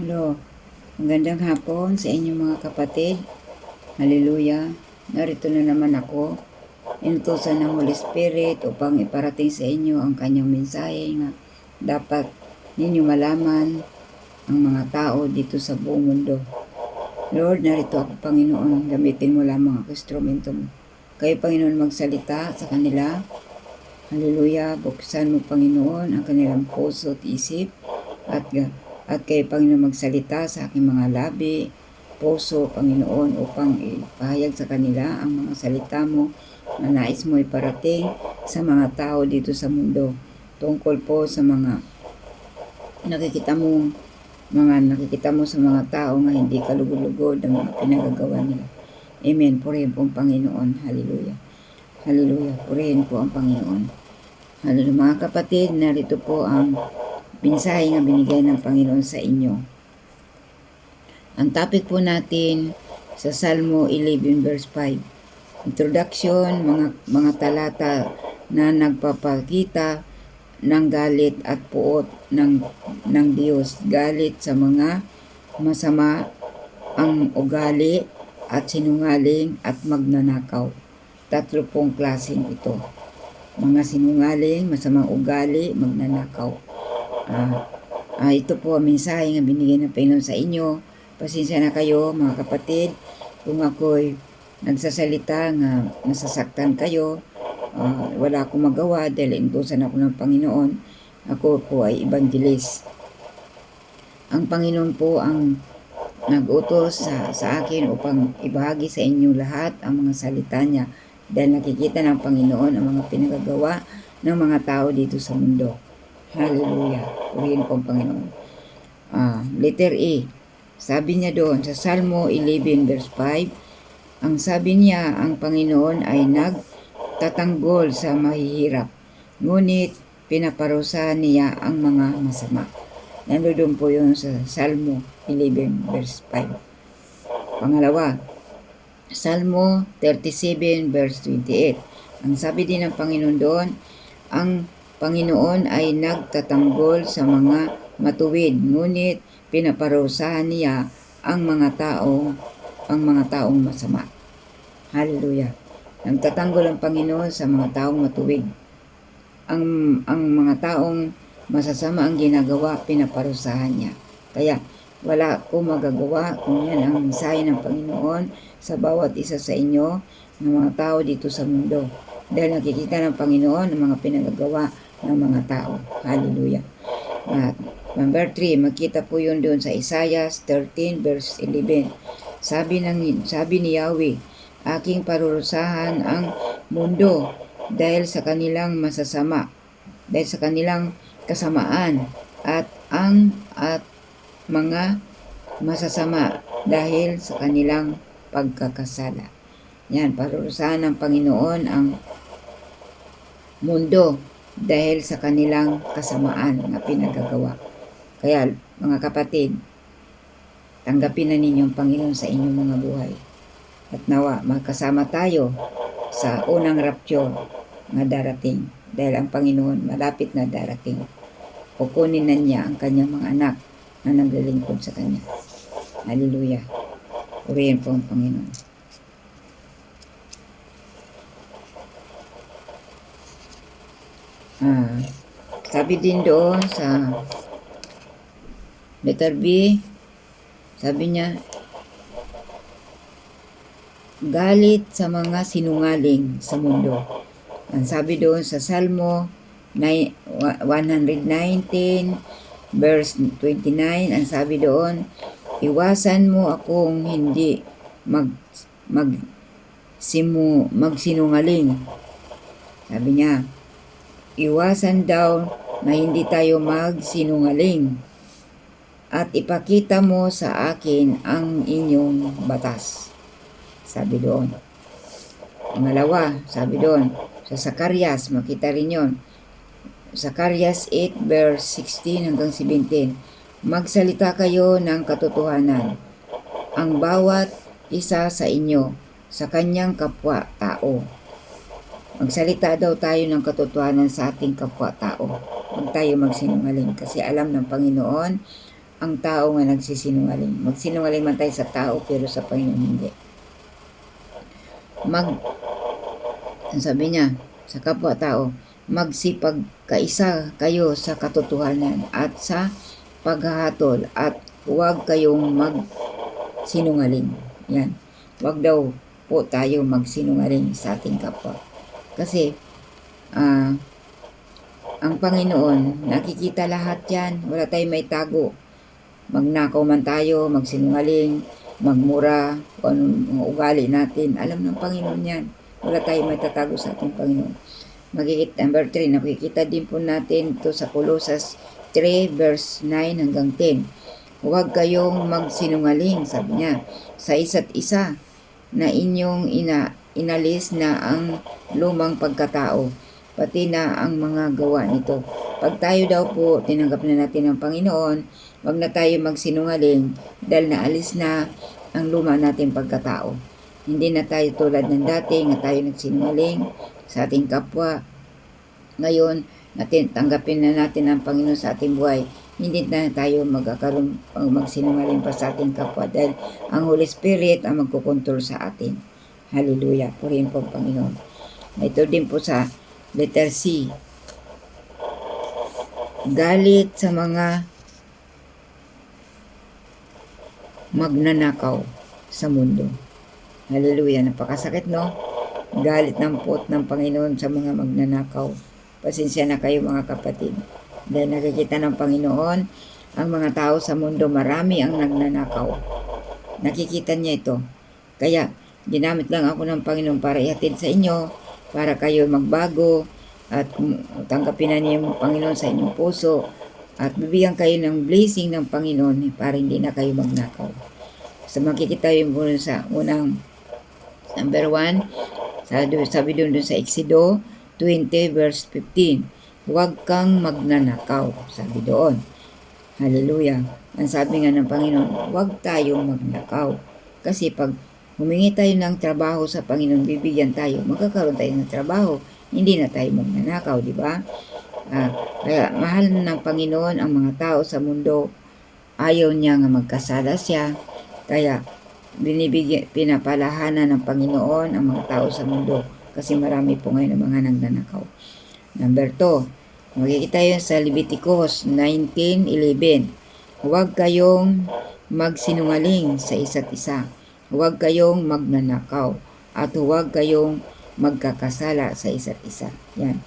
Hello. Magandang hapon sa inyong mga kapatid. Hallelujah. Narito na naman ako. Inutusan ng Holy Spirit upang iparating sa inyo ang kanyang mensahe nga dapat ninyo malaman ang mga tao dito sa buong mundo. Lord, narito ako, Panginoon. Gamitin mo lamang ako instrumento mo. Kayo, Panginoon, magsalita sa kanila. Hallelujah. Buksan mo, Panginoon, ang kanilang puso at isip at at kay Panginoon magsalita sa aking mga labi, puso, Panginoon, upang ipahayag sa kanila ang mga salita mo na nais mo iparating sa mga tao dito sa mundo. Tungkol po sa mga nakikita mo, mga nakikita mo sa mga tao nga hindi kalugod-lugod ang mga pinagagawa nila. Amen. Purihin po ang Panginoon. Hallelujah. Hallelujah. Purihin po ang Panginoon. Hallelujah. Mga kapatid, narito po ang mensahe nga binigay ng Panginoon sa inyo. Ang topic po natin sa Salmo 11 verse 5. Introduction, mga, mga talata na nagpapakita ng galit at puot ng, ng Diyos. Galit sa mga masama ang ugali at sinungaling at magnanakaw. Tatlo pong klaseng ito. Mga sinungaling, masamang ugali, magnanakaw. Ah, ah, ito po ang mensahe nga binigay ng Panginoon sa inyo. Pasensya na kayo mga kapatid kung ako'y nagsasalita nga nasasaktan kayo. Uh, wala akong magawa dahil indusan ako ng Panginoon. Ako po ay evangelist. Ang Panginoon po ang nag-utos sa, sa akin upang ibahagi sa inyo lahat ang mga salita niya dahil nakikita ng Panginoon ang mga pinagagawa ng mga tao dito sa mundo. Hallelujah. Purihin po ang Panginoon. Ah, letter A. Sabi niya doon sa Salmo 11 verse 5, ang sabi niya, ang Panginoon ay nagtatanggol sa mahihirap. Ngunit pinaparusa niya ang mga masama. Nandun po yun sa Salmo 11 verse 5. Pangalawa, Salmo 37 verse 28. Ang sabi din ng Panginoon doon, ang Panginoon ay nagtatanggol sa mga matuwid, ngunit pinaparusahan niya ang mga tao, ang mga taong masama. Hallelujah. Nagtatanggol ang Panginoon sa mga taong matuwid. Ang, ang mga taong masasama ang ginagawa, pinaparusahan niya. Kaya, wala ko magagawa kung yan ang mensahe ng Panginoon sa bawat isa sa inyo ng mga tao dito sa mundo. Dahil nakikita ng Panginoon ang mga pinagagawa ng mga tao. Hallelujah. At number 3, makita po yun doon sa Isaiah 13 verse 11. Sabi, ng, sabi ni Yahweh, aking parurusahan ang mundo dahil sa kanilang masasama, dahil sa kanilang kasamaan at ang at mga masasama dahil sa kanilang pagkakasala. Yan, parurusahan ng Panginoon ang mundo dahil sa kanilang kasamaan na pinagagawa. Kaya mga kapatid, tanggapin na ninyong Panginoon sa inyong mga buhay. At nawa, magkasama tayo sa unang rapture na darating dahil ang Panginoon malapit na darating. Kukunin na niya ang kanyang mga anak na naglilingkod sa kanya. Hallelujah. Purihin po ang Panginoon. Ah, sabi din doon sa letter B, sabi niya, galit sa mga sinungaling sa mundo. Ang sabi doon sa Salmo 119 verse 29, ang sabi doon, iwasan mo akong hindi mag mag simu magsinungaling. Sabi niya, Iwasan daw na hindi tayo magsinungaling at ipakita mo sa akin ang inyong batas. Sabi doon. Pangalawa, sabi doon, sa Sakarias, makita rin yon. Sakarias 8 verse 16 hanggang 17. Magsalita kayo ng katotohanan. Ang bawat isa sa inyo sa kanyang kapwa-tao Magsalita daw tayo ng katotohanan sa ating kapwa-tao. Huwag tayo magsinungaling kasi alam ng Panginoon ang tao nga nagsisinungaling. Magsinungaling man tayo sa tao pero sa Panginoon hindi. Mag sabi niya sa kapwa-tao, magsipag kaisa kayo sa katotohanan at sa paghahatol at huwag kayong magsinungaling. Yan. Huwag daw po tayo magsinungaling sa ating kapwa. Kasi ah ang Panginoon, nakikita lahat yan. Wala tayong may tago. Magnakaw man tayo, magsinungaling, magmura, kung anong ugali natin. Alam ng Panginoon yan. Wala tayong may tatago sa ating Panginoon. Magkikita, number 3, nakikita din po natin ito sa Colossus 3 verse 9 hanggang 10. Huwag kayong magsinungaling, sabi niya, sa isa't isa na inyong ina, inalis na ang lumang pagkatao, pati na ang mga gawa nito. Pag tayo daw po, tinanggap na natin ng Panginoon, wag na tayo magsinungaling dahil naalis na ang luma natin pagkatao. Hindi na tayo tulad ng dati na tayo nagsinungaling sa ating kapwa. Ngayon, natin, tanggapin na natin ang Panginoon sa ating buhay. Hindi na tayo magkakaroon magsinungaling pa sa ating kapwa dahil ang Holy Spirit ang magkukontrol sa atin. Hallelujah. Purihin po ang Panginoon. Ito din po sa letter C. Galit sa mga magnanakaw sa mundo. Hallelujah. Napakasakit, no? Galit ng pot ng Panginoon sa mga magnanakaw. Pasensya na kayo mga kapatid. Dahil nakikita ng Panginoon, ang mga tao sa mundo marami ang nagnanakaw. Nakikita niya ito. Kaya, ginamit lang ako ng Panginoon para ihatid sa inyo, para kayo magbago, at tanggapin na niyo yung Panginoon sa inyong puso, at bibigyan kayo ng blessing ng Panginoon para hindi na kayo magnakaw. So makikita yung muna sa unang number 1, sabi, sabi doon, sa Exido 20 verse 15, huwag kang magnanakaw, sabi doon. Hallelujah. Ang sabi nga ng Panginoon, huwag tayong magnakaw. Kasi pag humingi tayo ng trabaho sa Panginoon, bibigyan tayo, magkakaroon tayo ng trabaho. Hindi na tayo magnanakaw, di ba? Ah, kaya mahal ng Panginoon ang mga tao sa mundo. Ayaw niya nga magkasala siya. Kaya binibigyan, pinapalahanan ng Panginoon ang mga tao sa mundo. Kasi marami po ngayon ang mga nagnanakaw. Number 2, makikita yun sa Leviticus 19.11. Huwag kayong magsinungaling sa isa't isa. Huwag kayong magnanakaw. At huwag kayong magkakasala sa isa't isa. Yan.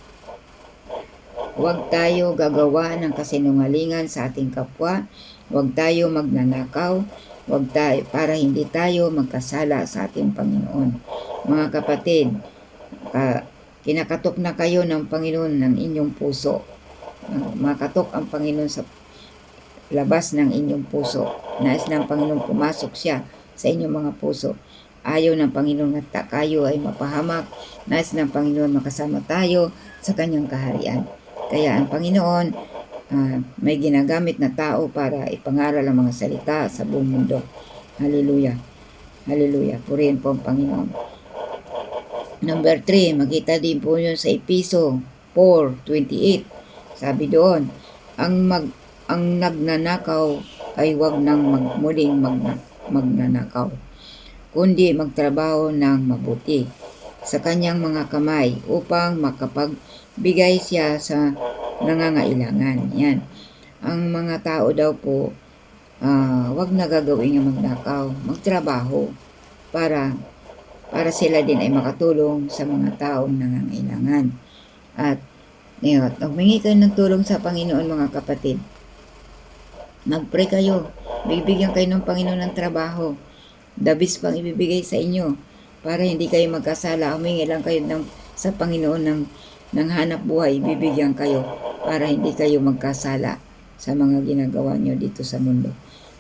Huwag tayo gagawa ng kasinungalingan sa ating kapwa. Huwag tayo magnanakaw. Huwag tayo, para hindi tayo magkasala sa ating Panginoon. Mga kapatid, ka, kinakatok na kayo ng Panginoon ng inyong puso. Makatok ang Panginoon sa labas ng inyong puso. Nais ng Panginoon pumasok siya sa inyong mga puso. Ayaw ng Panginoon na kayo ay mapahamak. Nais ng Panginoon makasama tayo sa kanyang kaharian. Kaya ang Panginoon uh, may ginagamit na tao para ipangaral ang mga salita sa buong mundo. Hallelujah. Hallelujah. Purihin po ang Panginoon. Number 3, makita din po yun sa Episo 4.28. Sabi doon, ang mag ang nagnanakaw ay wag nang mag, muling magna, magnanakaw, kundi magtrabaho ng mabuti sa kanyang mga kamay upang makapagbigay siya sa nangangailangan. Yan. Ang mga tao daw po, uh, wag na gagawin ng magnakaw, magtrabaho para para sila din ay makatulong sa mga taong nangangailangan. At ngayon, humingi kayo ng tulong sa Panginoon mga kapatid. Mag-pray kayo. Bibigyan kayo ng Panginoon ng trabaho. Dabis pang ibibigay sa inyo para hindi kayo magkasala. Humingi lang kayo ng, sa Panginoon ng, ng hanap buhay. Bibigyan kayo para hindi kayo magkasala sa mga ginagawa nyo dito sa mundo.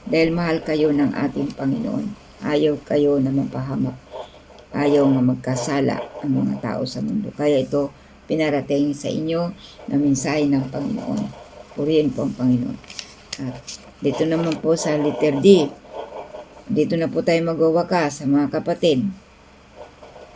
Dahil mahal kayo ng ating Panginoon. Ayaw kayo na mapahamak. Ayaw na magkasala ang mga tao sa mundo. Kaya ito pinarating sa inyo na mensahe ng Panginoon. Purihin po ang Panginoon. At dito naman po sa letter D, dito na po tayo magwawakas sa mga kapatid.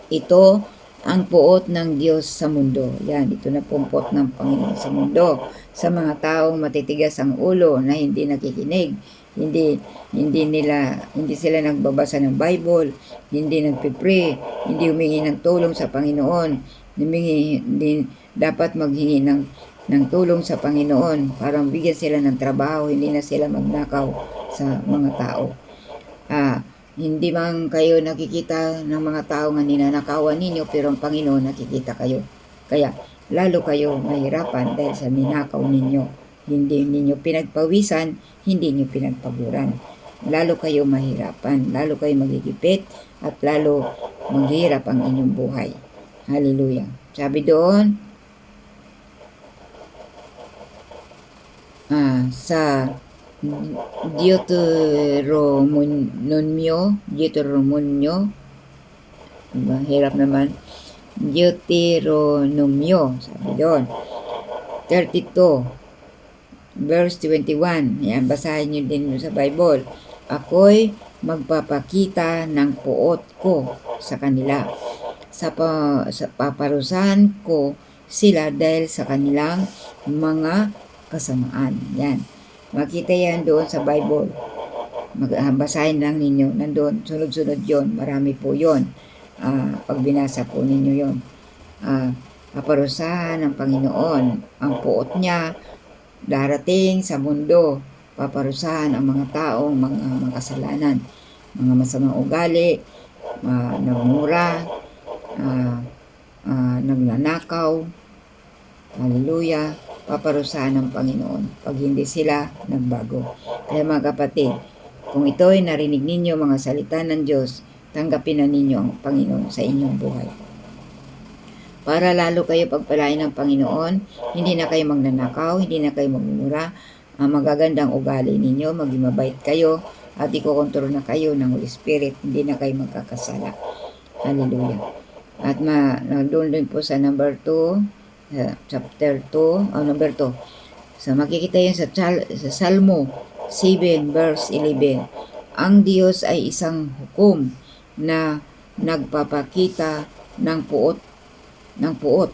Ito ang puot ng Diyos sa mundo. Yan, ito na po ang puot ng Panginoon sa mundo. Sa mga taong matitigas ang ulo na hindi nakikinig, hindi hindi nila hindi sila nagbabasa ng Bible, hindi nagpe-pray, hindi humingi ng tulong sa Panginoon, humingi, hindi dapat maghingi ng ng tulong sa Panginoon para bigyan sila ng trabaho, hindi na sila magnakaw sa mga tao. Ah, hindi man kayo nakikita ng mga tao nga ninanakawan ninyo, pero ang Panginoon nakikita kayo. Kaya, lalo kayo mahirapan dahil sa ninakaw ninyo. Hindi ninyo pinagpawisan, hindi ninyo pinagpaguran. Lalo kayo mahirapan, lalo kayo magigipit, at lalo maghirap ang inyong buhay. Hallelujah. Sabi doon, ah, sa Deuteronomio, Deuteronomio, diba? hirap naman, Deuteronomio, sabi doon, 32, verse 21, yan, basahin nyo din sa Bible, ako'y magpapakita ng puot ko sa kanila, sa, pa, sa paparusahan ko sila dahil sa kanilang mga kasamaan. Yan. Makita yan doon sa Bible. Mag, ah, basahin lang ninyo. Nandun, sunod-sunod yon Marami po yon Ah, pag binasa po ninyo yon Ah, paparusahan ng Panginoon. Ang puot niya darating sa mundo. Paparusahan ang mga taong mga makasalanan. Mga masamang ugali, uh, nagmura, ah, ah, nagnanakaw, hallelujah, paparusahan ng Panginoon pag hindi sila nagbago. Kaya mga kapatid, kung ito ay narinig ninyo mga salita ng Diyos, tanggapin na ninyo ang Panginoon sa inyong buhay. Para lalo kayo pagpalain ng Panginoon, hindi na kayo magnanakaw, hindi na kayo magmumura, ang magagandang ugali ninyo, maging mabait kayo, at ikokontrol na kayo ng Holy Spirit, hindi na kayo magkakasala. Hallelujah. At ma, doon din po sa number 2, sa chapter 2, oh, number 2. So makikita yan sa, sa Salmo 7 verse 11. Ang Diyos ay isang hukom na nagpapakita ng puot ng puot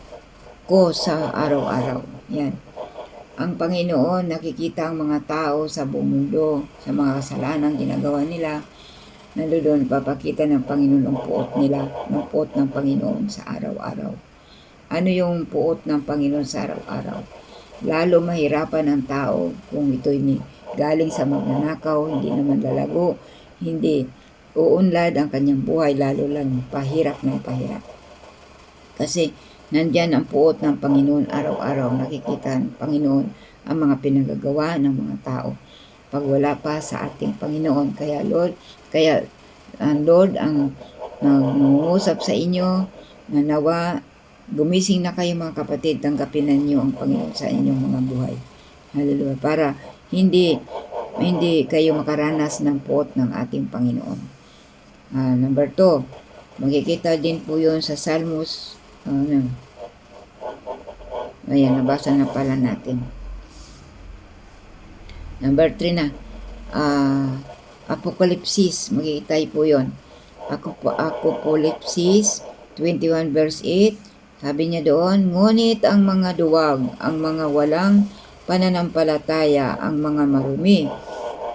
ko sa araw-araw. Yan. Ang Panginoon nakikita ang mga tao sa buong mundo, sa mga kasalanan ginagawa nila. Nandoon papakita ng Panginoon ang puot nila, ng puot ng Panginoon sa araw-araw. Ano yung puot ng Panginoon sa araw-araw? Lalo mahirapan ang tao kung ito'y ni galing sa magnanakaw, hindi naman lalago, hindi uunlad ang kanyang buhay, lalo lang pahirap ng pahirap. Kasi nandyan ang puot ng Panginoon araw-araw. Nakikita ng Panginoon ang mga pinagagawa ng mga tao. Pag wala pa sa ating Panginoon. Kaya Lord, kaya ang Lord ang nangungusap sa inyo na nawa gumising na kayo mga kapatid, tanggapin na niyo ang Panginoon sa inyong mga buhay. Hallelujah. Para hindi hindi kayo makaranas ng puot ng ating Panginoon. Uh, number 2, makikita din po yun sa Salmos ano, Ayan, nabasa na pala natin. Number 3 na. Uh, Apokalipsis. Makikita po yun. Apokalipsis 21 verse 8. Sabi niya doon, Ngunit ang mga duwag, ang mga walang pananampalataya, ang mga marumi,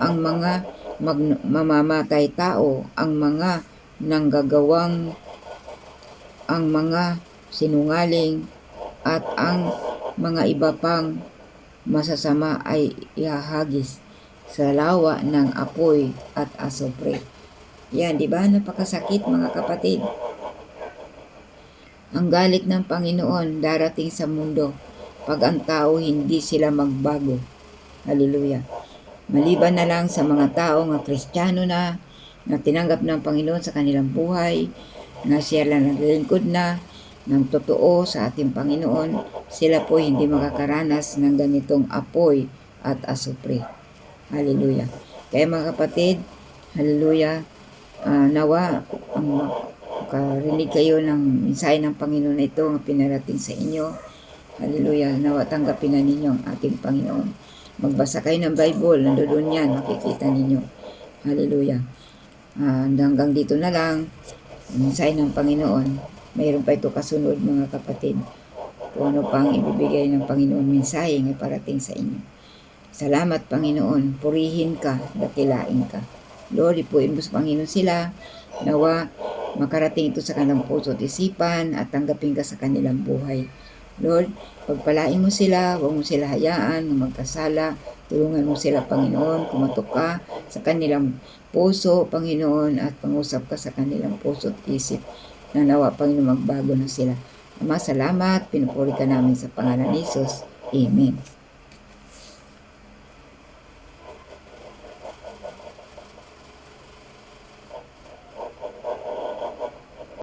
ang mga mag- mamamatay tao, ang mga nanggagawang, ang mga sinungaling, at ang mga iba pang masasama ay ihahagis sa lawa ng apoy at asopre. Yan, di ba? Napakasakit mga kapatid. Ang galit ng Panginoon darating sa mundo pag ang tao hindi sila magbago. Hallelujah. Maliban na lang sa mga tao nga kristyano na, na tinanggap ng Panginoon sa kanilang buhay, na siya lang naglilingkod na, ng totoo sa ating Panginoon, sila po hindi makakaranas ng ganitong apoy at asupre. Hallelujah. Kaya mga kapatid, hallelujah, uh, nawa, ang makarinig kayo ng mensahe ng Panginoon na ito na pinarating sa inyo. Hallelujah, nawa tanggapin na ninyo ang ating Panginoon. Magbasa kayo ng Bible, nandoon yan, makikita ninyo. Hallelujah. Uh, hanggang dito na lang, mensahe ng Panginoon mayroon pa ito kasunod mga kapatid. Kung ano pang ibibigay ng Panginoon mensahe ngay parating sa inyo. Salamat Panginoon, purihin ka, dakilain ka. Lord, ipuin mo sa Panginoon sila, nawa makarating ito sa kanilang puso at isipan at tanggapin ka sa kanilang buhay. Lord, pagpalain mo sila, huwag mo sila hayaan na magkasala, tulungan mo sila Panginoon, kumatok ka sa kanilang puso, Panginoon, at pangusap ka sa kanilang puso at isip na nawa, Panginoon, magbago na sila. Ama, salamat, pinupuri ka namin sa pangalan ni Jesus. Amen.